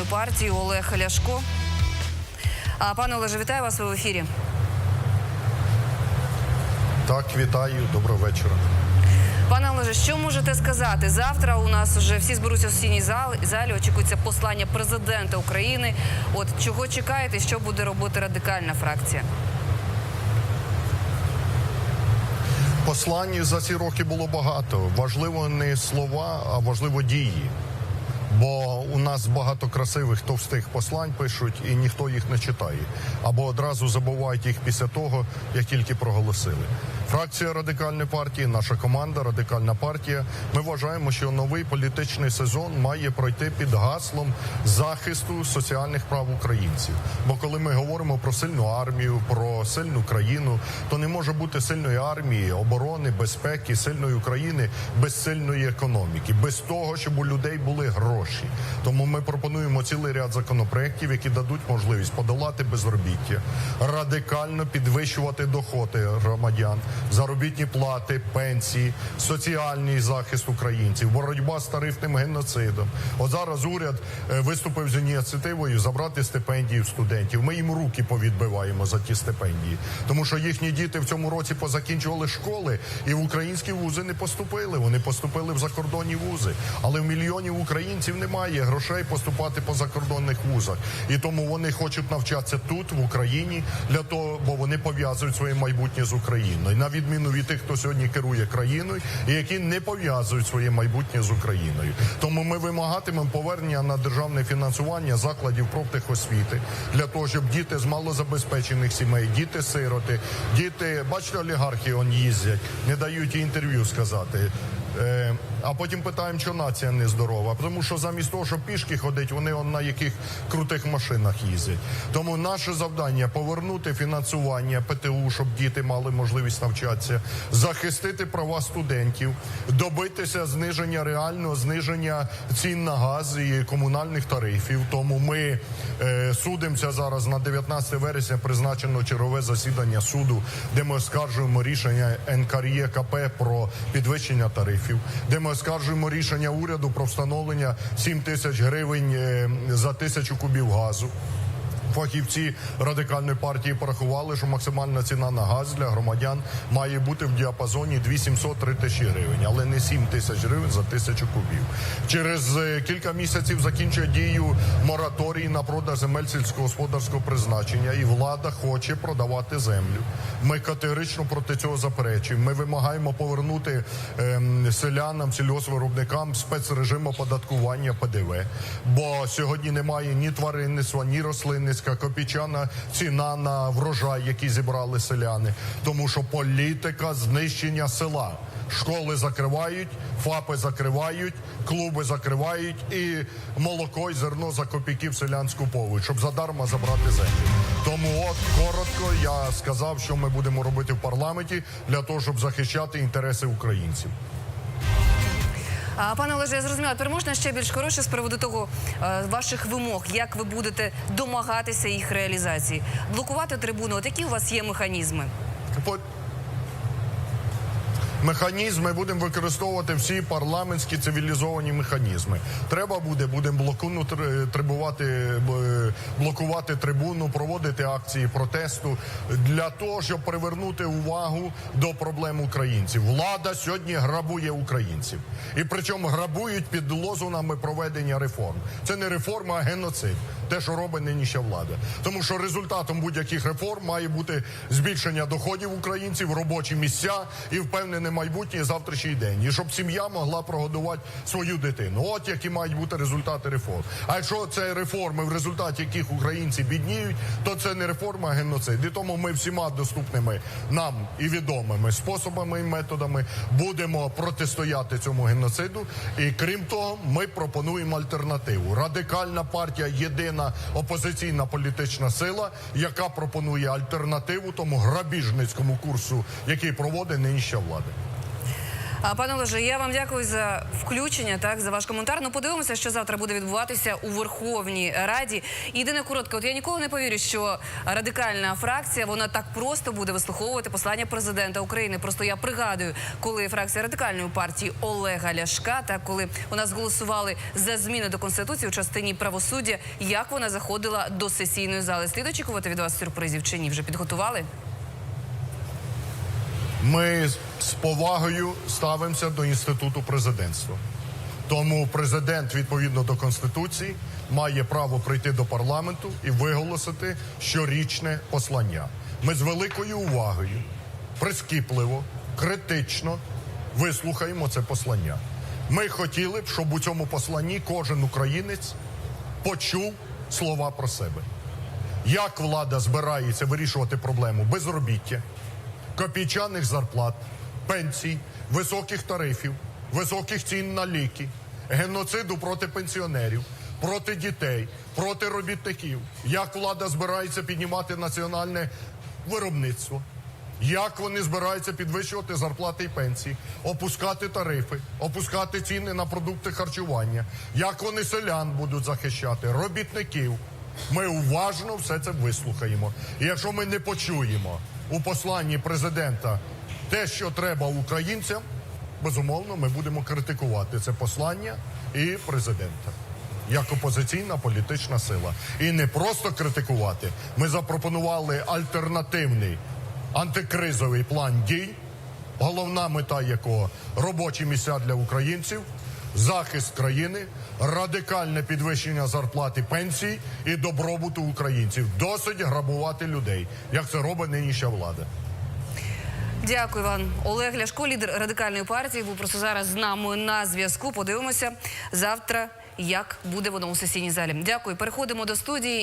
радикальної партії Олег Ляшко. А пане Олеже, вітаю вас ви в ефірі. Так, вітаю, доброго вечора. Пане Олеже, що можете сказати? Завтра у нас вже всі зберуться в сесійній зал- залі. Очікується послання президента України. От чого чекаєте, що буде робити радикальна фракція? Послань за ці роки було багато. Важливо не слова, а важливо дії. Бо у нас багато красивих товстих послань пишуть, і ніхто їх не читає. Або одразу забувають їх після того, як тільки проголосили. Фракція радикальної партії, наша команда Радикальна партія. Ми вважаємо, що новий політичний сезон має пройти під гаслом захисту соціальних прав українців. Бо коли ми говоримо про сильну армію, про сильну країну, то не може бути сильної армії, оборони, безпеки, сильної України без сильної економіки, без того, щоб у людей були гроші. Тому ми пропонуємо цілий ряд законопроєктів, які дадуть можливість подолати безробіття, радикально підвищувати доходи громадян, заробітні плати, пенсії, соціальний захист українців, боротьба з тарифним геноцидом. От зараз уряд е, виступив з ініціативою забрати стипендії в студентів. Ми їм руки повідбиваємо за ті стипендії, тому що їхні діти в цьому році позакінчували школи і в українські вузи не поступили. Вони поступили в закордонні вузи, але в мільйонів українців немає грошей поступати по закордонних вузах, і тому вони хочуть навчатися тут, в Україні, для того, бо вони пов'язують своє майбутнє з Україною, відміну від тих, хто сьогодні керує країною, і які не пов'язують своє майбутнє з Україною. Тому ми вимагатимемо повернення на державне фінансування закладів профтехосвіти для того, щоб діти з малозабезпечених сімей, діти сироти, діти, бачите, олігархи он їздять, не дають інтерв'ю сказати. Е, а потім питаємо, що нація нездорова. Тому що замість того, щоб пішки ходить, вони он на яких крутих машинах їздять. Тому наше завдання повернути фінансування ПТУ, щоб діти мали можливість навчатися, захистити права студентів, добитися зниження реального зниження цін на газ і комунальних тарифів. Тому ми е, судимося зараз на 19 вересня. Призначено чергове засідання суду, де ми оскаржуємо рішення НКРЄКП про підвищення тарифів, де ми оскаржуємо рішення уряду про встановлення 7 тисяч гривень е, за тисячу кубів газу. Фахівці радикальної партії порахували, що максимальна ціна на газ для громадян має бути в діапазоні 2700-3 тисячі гривень, але не 7 тисяч гривень за тисячу кубів. Через е, кілька місяців закінчує дію мораторій на продаж земель сільськогосподарського призначення, і влада хоче продавати землю. Ми категорично проти цього заперечуємо. Ми вимагаємо повернути ем, селянам, сільгоспвиробникам спецрежим оподаткування ПДВ, бо сьогодні немає ні тваринництва, ні рослинництва, копійчана ціна на врожай, який зібрали селяни, тому що політика знищення села. Школи закривають, ФАПи закривають, клуби закривають і молоко і зерно за копійки в селян скуповують, щоб задарма забрати землю. Тому от коротко я сказав, що ми будемо робити в парламенті для того, щоб захищати інтереси українців. А пане Олеже, я зрозуміла, тепер можна ще більш хороше з приводу того е, ваших вимог, як ви будете домагатися їх реалізації, блокувати трибуну. От які у вас є механізми? По- Механізми будемо використовувати всі парламентські цивілізовані механізми. Треба буде, будемо блокуну трибувати, блокувати трибуну, проводити акції протесту для того, щоб привернути увагу до проблем українців. Влада сьогодні грабує українців, і причому грабують під лозунами проведення реформ. Це не реформа, а геноцид. Те, що робить нинішня влада, тому що результатом будь-яких реформ має бути збільшення доходів українців, робочі місця і впевнене майбутнє завтрашній день. І щоб сім'я могла прогодувати свою дитину. От які мають бути результати реформ. А якщо це реформи, в результаті яких українці бідніють, то це не реформа, а геноцид. І тому ми всіма доступними нам і відомими способами і методами будемо протистояти цьому геноциду. І крім того, ми пропонуємо альтернативу. Радикальна партія єдина опозиційна політична сила, яка пропонує альтернативу тому грабіжницькому курсу, який проводить нинішня влада. А пане Олеже, я вам дякую за включення, так за ваш коментар. Ну подивимося, що завтра буде відбуватися у Верховній Раді. І Єдине коротке, от я ніколи не повірю, що радикальна фракція вона так просто буде вислуховувати послання президента України. Просто я пригадую, коли фракція радикальної партії Олега Ляшка, так коли у нас голосували за зміни до конституції у частині правосуддя, як вона заходила до сесійної зали. Слід очікувати від вас сюрпризів чи ні? Вже підготували? Ми з повагою ставимося до інституту президентства. Тому президент, відповідно до конституції, має право прийти до парламенту і виголосити щорічне послання. Ми з великою увагою, прискіпливо, критично вислухаємо це послання. Ми хотіли б, щоб у цьому посланні кожен українець почув слова про себе. Як влада збирається вирішувати проблему безробіття, копійчаних зарплат, пенсій, високих тарифів, високих цін на ліки, геноциду проти пенсіонерів, проти дітей, проти робітників. Як влада збирається піднімати національне виробництво? Як вони збираються підвищувати зарплати і пенсії, опускати тарифи, опускати ціни на продукти харчування? Як вони селян будуть захищати, робітників? Ми уважно все це вислухаємо. І якщо ми не почуємо у посланні президента те, що треба українцям, безумовно, ми будемо критикувати це послання і президента як опозиційна політична сила. І не просто критикувати. Ми запропонували альтернативний антикризовий план дій, головна мета якого робочі місця для українців, захист країни, радикальне підвищення зарплати пенсій і добробуту українців. Досить грабувати людей, як це робить нинішня влада. Дякую вам, Олег Ляшко, лідер радикальної партії. Був просто зараз з нами на зв'язку. Подивимося завтра, як буде воно у сесійній залі. Дякую. Переходимо до студії.